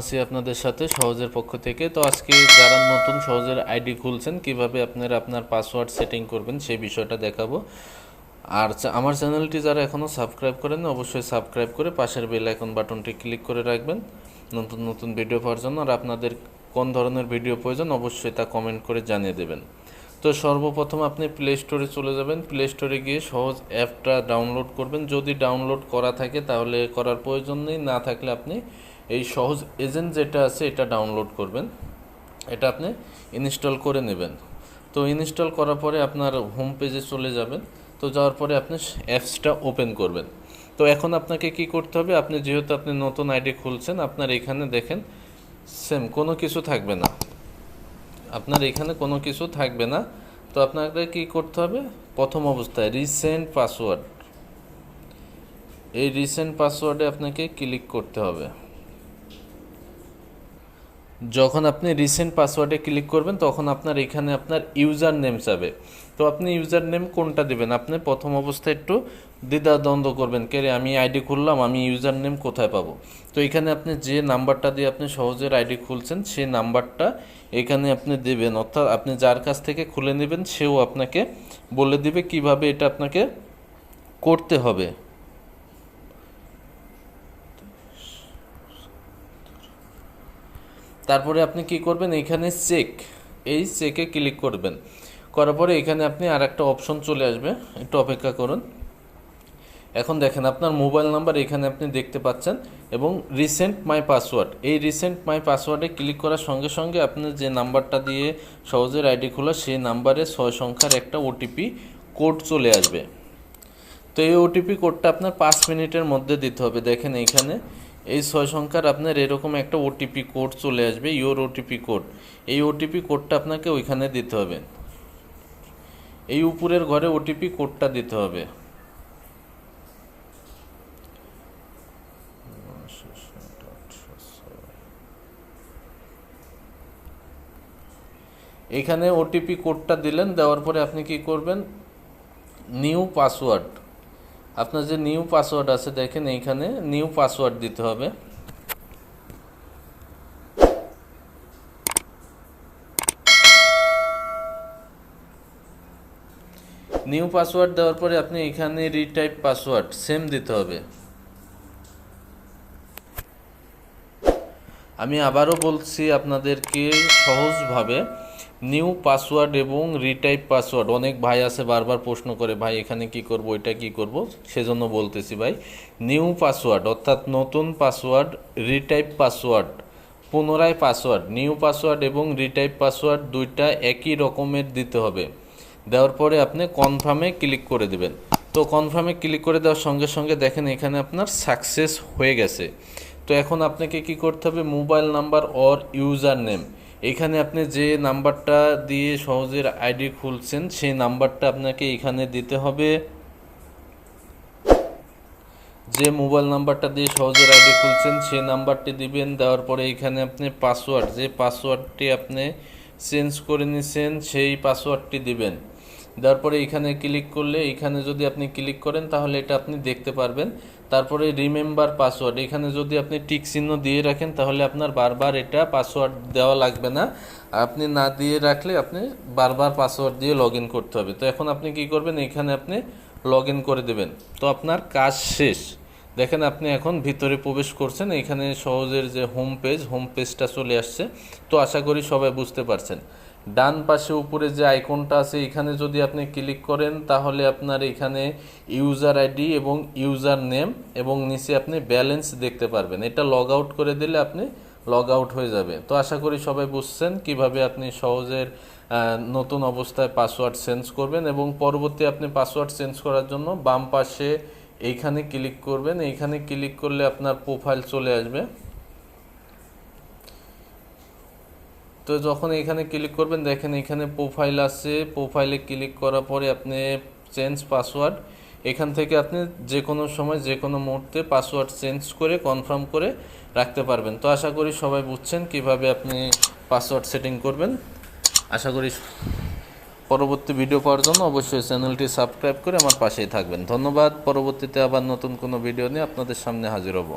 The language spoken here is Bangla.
আছি আপনাদের সাথে, সহজের পক্ষ থেকে। তো আজকে যারা নতুন সহজের আইডি খুলছেন, কীভাবে আপনারা আপনার পাসওয়ার্ড সেটিং করবেন সেই বিষয়টা দেখাবো। আর আমার চ্যানেলটি যারা এখনও সাবস্ক্রাইব করেন, অবশ্যই সাবস্ক্রাইব করে পাশের বেল আইকন বাটনটি ক্লিক করে রাখবেন। নতুন নতুন ভিডিও পাওয়ার জন্য। আর আপনাদের কোন ধরনের ভিডিও প্রয়োজন, অবশ্যই তা কমেন্ট করে জানিয়ে দেবেন। তো সর্বপ্রথম আপনি প্লে স্টোরে চলে যাবেন। প্লে স্টোরে গিয়ে সহজ অ্যাপটা ডাউনলোড করবেন। যদি ডাউনলোড করা থাকে, তাহলে করার প্রয়োজন নেই। না থাকলে আপনি এই সহজ এজেন্ট যেটা আছে, এটা ডাউনলোড করবেন। এটা আপনি ইনস্টল করে নেবেন। তো ইনস্টল করার পরে আপনার হোম পেজে চলে যাবেন। তো যাওয়ার পরে আপনি অ্যাপসটা ওপেন করবেন। তো এখন আপনাকে কি করতে হবে, আপনি যেহেতু আপনি নতুন আইডি খুলছেন, আপনার এখানে দেখেন সেম কোনো কিছু থাকবে না। আপনার এখানে কোনো কিছু থাকবে না। তো আপনাকে কি করতে হবে, প্রথম অবস্থায় রিসেন্ট পাসওয়ার্ড এই রিসেন্ট পাসওয়ার্ডে আপনাকে ক্লিক করতে হবে। যখন আপনি রিসেন্ট পাসওয়ার্ডে ক্লিক করবেন, তখন আপনার এখানে আপনার ইউজার নেম চাবে তো আপনি ইউজার নেম কোনটা দেবেন? আপনি প্রথম অবস্থায় একটু দ্বিধা দ্বন্দ্ব করবেন, কে রে, আমি আইডি খুললাম, আমি ইউজার নেম কোথায় পাবো? তো এখানে আপনি যে নাম্বারটা দিয়ে আপনি সহজের আইডি খুলছেন, সেই নাম্বারটা এখানে আপনি দেবেন। অর্থাৎ আপনি যার কাছ থেকে খুলে নেবেন, সেও আপনাকে বলে দিবে কীভাবে এটা আপনাকে করতে হবে। তারপরে আপনি কি করবেন? এখানে চেক এই চেকে ক্লিক করবেন। করার পরে এখানে আপনি আর একটা অপশন চলে আসবে। একটু অপেক্ষা করুন। এখন দেখেন আপনার মোবাইল নাম্বার এখানে আপনি দেখতে পাচ্ছেন এবং রিসেন্ট মাই পাসওয়ার্ড এই রিসেন্ট মাই পাসওয়ার্ডে ক্লিক করার সঙ্গে সঙ্গে আপনি যে নাম্বারটা দিয়ে সহজের আইডি খোলা, সেই নাম্বারে ছয় সংখ্যার একটা ওটিপি কোড চলে আসবে। তো এই ওটিপি কোডটা আপনার পাঁচ মিনিটের মধ্যে দিতে হবে। দেখেন এইখানে এই ছয় সংখ্যার আপনার এরকম একটা ওটিপি কোড চলে আসবে ইওর ওটিপি কোড এই ওটিপি কোডটা আপনাকে ওইখানে দিতে হবে। এই উপরের ঘরে ওটিপি কোডটা দিতে হবে। এখানে ওটিপি কোডটা দিলেন, দেওয়ার পরে আপনি কি করবেন? নিউ পাসওয়ার্ড আপনার যে নিউ পাসওয়ার্ড আছে, দেখেন এইখানে নিউ পাসওয়ার্ড দিতে হবে। নিউ পাসওয়ার্ড দেওয়ার পরে আপনি এখানে রিটাইপ পাসওয়ার্ড সেম দিতে হবে। আমি আবারও বলছি আপনাদেরকে সহজভাবে নিউ পাসওয়ার্ড এবং রিটাইপ পাসওয়ার্ড। অনেক ভাই আছে বারবার প্রশ্ন করে, ভাই, এখানে কি করব এটা কি করব? সেজন্য বলতেছি, ভাই, নিউ পাসওয়ার্ড, অর্থাৎ নতুন পাসওয়ার্ড, রিটাইপ পাসওয়ার্ড, পুনরায় পাসওয়ার্ড, নিউ পাসওয়ার্ড এবং রিটাইপ পাসওয়ার্ড দুইটা একই রকমের দিতে হবে। দেওয়ার পরে আপনি কনফার্মে ক্লিক করে দেবেন। তো কনফার্মে ক্লিক করে দেওয়ার সঙ্গে সঙ্গে দেখেন এখানে আপনার সাকসেস হয়ে গেছে। তো এখন আপনাকে কি করতে হবে? Mobile number or user name এখানে আপনি যে নাম্বারটা দিয়ে সহজের আইডি খুলছেন, সেই নাম্বারটা আপনাকে এখানে দিতে হবে। যে মোবাইল নাম্বারটা দিয়ে সহজের আইডি খুলছেন, সেই নাম্বারটি দিবেন। দেওয়ার পরে এখানে আপনি পাসওয়ার্ড, যে পাসওয়ার্ডটি আপনি চেঞ্জ করে নিছেন, সেই পাসওয়ার্ডটি দিবেন। দেওয়ার পরে এখানে ক্লিক করলে, এখানে যদি আপনি ক্লিক করেন, তাহলে এটা আপনি দেখতে পারবেন। তারপরে রিমেম্বার পাসওয়ার্ড এখানে যদি আপনি টিক চিহ্ন দিয়ে রাখেন, তাহলে আপনার বারবার এটা পাসওয়ার্ড দেওয়া লাগবে না। আপনি না দিয়ে রাখলে আপনি বারবার পাসওয়ার্ড দিয়ে লগ করতে হবে। তো এখন আপনি কি করবেন? এখানে আপনি লগ করে দেবেন। তো আপনার কাজ শেষ। দেখেন আপনি এখন ভিতরে প্রবেশ করছেন, এখানে সহজের যে হোম পেজ হোম পেজটা চলে আসছে। তো আশা করি সবাই বুঝতে পারছেন। ডান পাশে উপরে যে আইকনটা আছে, এখানে যদি আপনি ক্লিক করেন, তাহলে আপনার এখানে ইউজার আইডি এবং ইউজার নেম এবং নিচে আপনি ব্যালেন্স দেখতে পারবেন। এটা লগ আউট করে দিলে আপনি লগ আউট হয়ে যাবে। তো আশা করি সবাই বুঝছেন কীভাবে আপনি সহজের নতুন অবস্থায় পাসওয়ার্ড চেঞ্জ করবেন এবং পরবর্তী আপনি পাসওয়ার্ড চেঞ্জ করার জন্য বাম পাশে এইখানে ক্লিক করবেন। এইখানে ক্লিক করলে আপনার প্রোফাইল চলে আসবে। তো যখন এখানে ক্লিক করবেন, দেখেন এখানে প্রোফাইল আছে। প্রোফাইলে ক্লিক করার পরে আপনি চেঞ্জ পাসওয়ার্ড এখান থেকে আপনি যে কোনো সময় যে কোনো মুহূর্তে পাসওয়ার্ড চেঞ্জ করে কনফার্ম করে রাখতে পারবেন। তো আশা করি সবাই বুঝছেন কীভাবে আপনি পাসওয়ার্ড সেটিং করবেন। আশা করি পরবর্তী ভিডিও পাওয়ার জন্য অবশ্যই চ্যানেলটি সাবস্ক্রাইব করে আমার পাশেই থাকবেন। ধন্যবাদ। পরবর্তীতে আবার নতুন কোনো ভিডিও নিয়ে আপনাদের সামনে হাজির হব।